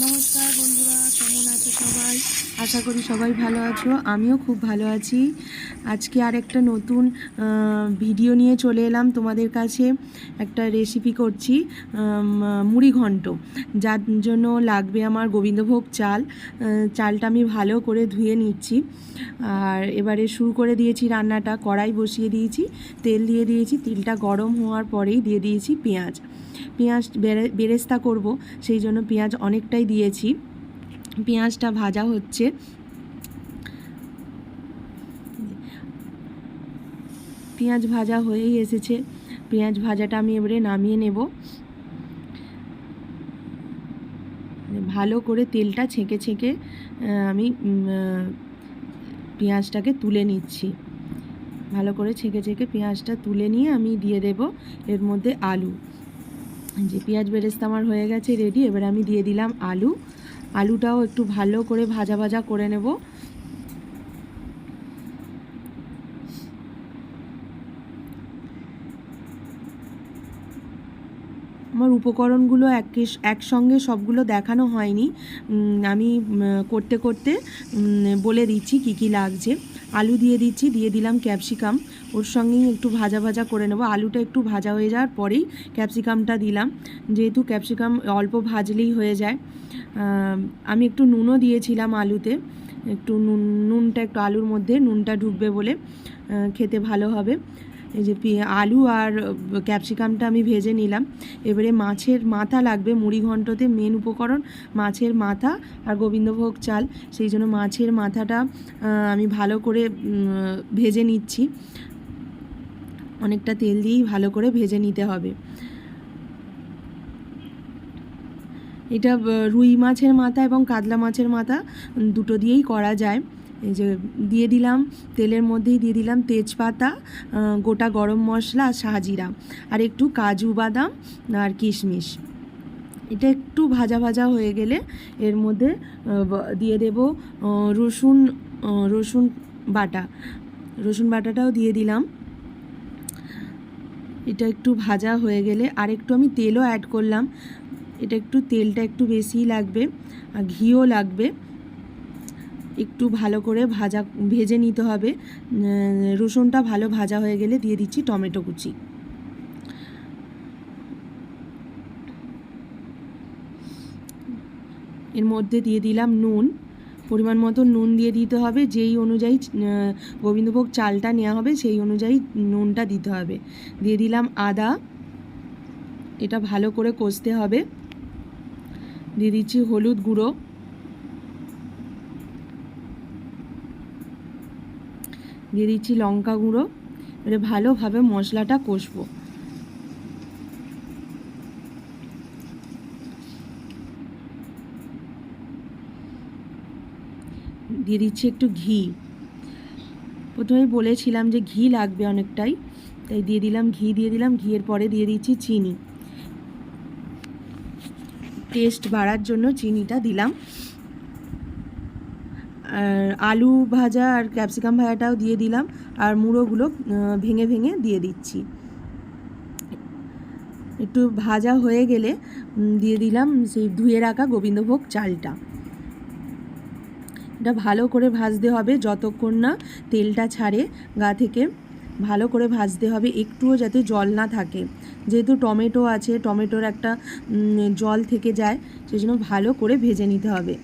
নমস্কার বন্ধুরা, কেমন আছো সবাই? আশা করি সবাই ভালো আছো, আমিও খুব ভালো আছি। আজকে আর একটা নতুন ভিডিও নিয়ে চলে এলাম তোমাদের কাছে। একটা রেসিপি করছি মুড়ি ঘন্ট। যার জন্য লাগবে আমার গোবিন্দভোগ চাল। চালটা আমি ভালো করে ধুয়ে নিচ্ছি। আর এবারে শুরু করে দিয়েছি রান্নাটা। কড়াই বসিয়ে দিয়েছি, তেল দিয়ে দিয়েছি। তেলটা গরম হওয়ার পরেই দিয়ে দিয়েছি পেঁয়াজ। পেঁয়াজ বেরে- বেরেস্তা করব, সেই জন্য পেঁয়াজ অনেকটাই দিয়েছি। পেঁয়াজটা ভাজা হচ্ছে। পেঁয়াজ ভাজা হয়েই এসেছে। পেঁয়াজ ভাজাটা আমি এবারে নামিয়ে নেব। ভালো করে তেলটা ছেঁকে ছেঁকে আমি পেঁয়াজটাকে তুলে নিচ্ছি। ভালো করে ছেঁকে ছেঁকে পেঁয়াজটা তুলে নিয়ে আমি দিয়ে দেব। এর মধ্যে আলু। যে পেঁয়াজ বেরেস্তা আমার হয়ে গেছে রেডি এবার আমি দিয়ে দিলাম আলু। আলুটাও একটু ভালো করে ভাজা ভাজা করে নেব। আমার উপকরণগুলো এক একসঙ্গে সবগুলো দেখানো হয়নি। আমি করতে করতে বলে দিচ্ছি কি কি লাগছে। আলু দিয়ে দিচ্ছি, দিয়ে দিলাম ক্যাপসিকাম। ওর সঙ্গেই একটু ভাজা ভাজা করে নেব। আলুটা একটু ভাজা হয়ে যাওয়ার পরেই ক্যাপসিকামটা দিলাম। যেহেতু ক্যাপসিকাম অল্প ভাজলেই হয়ে যায়। আমি একটু নুনও দিয়েছিলাম আলুতে। একটু নুন, নুনটা একটু আলুর মধ্যে নুনটা ঢুকবে বলে খেতে ভালো হবে। এই যে আলু আর ক্যাপসিকামটা আমি ভেজে নিলাম। এবারে মাছের মাথা লাগবে মুড়ি ঘন্টতে মেন উপকরণ মাছের মাথা আর গোবিন্দভোগ চাল। সেই জন্য মাছের মাথাটা আমি ভালো করে ভেজে নিচ্ছি। অনেকটা তেল দিয়েই ভালো করে ভেজে নিতে হবে। এটা রুই মাছের মাথা এবং কাতলা মাছের মাথা দুটো দিয়েই করা যায়। এই যে দিয়ে দিলাম, তেলের মধ্যেই দিয়ে দিলাম তেজপাতা গোটা গরম মশলা আর শাহজিরা আর একটু কাজু বাদাম আর কিশমিশ। এটা একটু ভাজা ভাজা হয়ে গেলে এর মধ্যে দিয়ে দেব রসুন রসুন বাটা। রসুন বাটাটাও দিয়ে দিলাম। এটা একটু ভাজা হয়ে গেলে আর একটু আমি তেলও অ্যাড করলাম। এটা একটু তেলটা একটু বেশিই লাগবে আর ঘিও লাগবে। একটু ভালো করে ভাজা, ভেজে নিতে হবে। রসুনটা ভালো ভাজা হয়ে গেলে দিয়ে দিচ্ছি টমেটো কুচি। এর মধ্যে দিয়ে দিলাম নুন। পরিমাণ মতো নুন দিয়ে দিতে হবে, যেই অনুযায়ী গোবিন্দভোগ চালটা নেওয়া হবে সেই অনুযায়ী নুনটা দিতে হবে। দিয়ে দিলাম আদা। এটা ভালো করে কষতে হবে। দিয়ে দিচ্ছি হলুদ গুঁড়ো। দিয়ে দিচ্ছি লঙ্কা গুঁড়ো। এবারে ভালোভাবে মশলাটা কষবো। দিয়ে দিচ্ছি একটু ঘি। প্রথমে বলেছিলাম যে ঘি লাগবে অনেকটাই, তাই দিয়ে দিলাম ঘি, দিয়ে দিলাম ঘিয়ের পরে দিয়ে দিচ্ছি চিনি। টেস্ট বাড়ার জন্য চিনিটা দিলাম। আর আলু ভাজা আর ক্যাপসিকাম ভাজাটাও দিয়ে দিলাম আর মুড়োগুলো ভেঙে ভেঙে দিয়ে দিচ্ছি। একটু ভাজা হয়ে গেলে দিয়ে দিলাম সেই ধুয়ে রাখা গোবিন্দভোগ চালটা। এটা ভালো করে ভাজতে হবে, যতক্ষণ না তেলটা ছাড়ে, গা থেকে ভালো করে ভাজতে হবে, একটুও যাতে জল না থাকে। যেহেতু টমেটো আছে, টমেটোর একটা জল থেকে যায় সেই জন্য ভালো করে ভেজে নিতে হবে।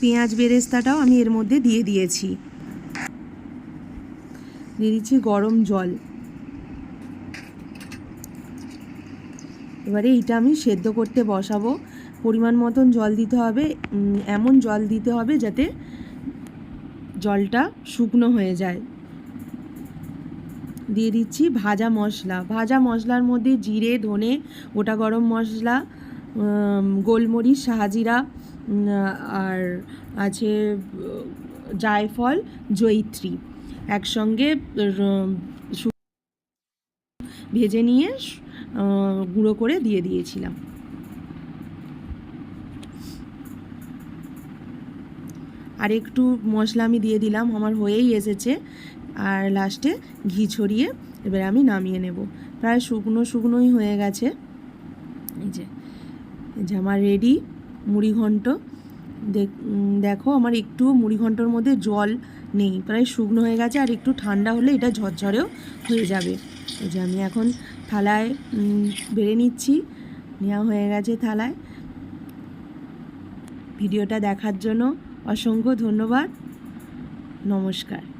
পেঁয়াজ বেরেস্তাটাও আমি এর মধ্যে দিয়ে দিয়েছি। দিয়ে দিচ্ছি গরম জল। এবারে এইটা আমি সেদ্ধ করতে বসাবো। পরিমাণ মতন জল দিতে হবে এমন জল দিতে হবে যাতে জলটা শুকনো হয়ে যায়। দিয়ে দিচ্ছি ভাজা মশলা। ভাজা মশলার মধ্যে জিরে, ধনে, গোটা গরম মশলা গোলমরিচ, শাহজিরা আর আছে জায়ফল, জয়িত্রী। একসঙ্গে ভেজে নিয়ে গুঁড়ো করে দিয়ে দিয়েছিলাম। আর একটু মশলা আমি দিয়ে দিলাম, আমার হয়েই এসেছে। আর লাস্টে ঘি ছড়িয়ে এবার আমি নামিয়ে নেব। প্রায় শুকনো শুকনোই হয়ে গেছে। এই যে আমার রেডি মুড়ি দেখ- দেখো আমার একটু মুড়ি ঘন্টর মধ্যে জল নেই। প্রায় শুকনো হয়ে গেছে আর একটু ঠান্ডা হলে এটা ঝরঝরেও হয়ে যাবে। এই যে আমি এখন থালায় বেড়ে নিচ্ছি। নেওয়া হয়ে গেছে থালায়। ভিডিওটা দেখার জন্য অসংখ্য ধন্যবাদ। নমস্কার।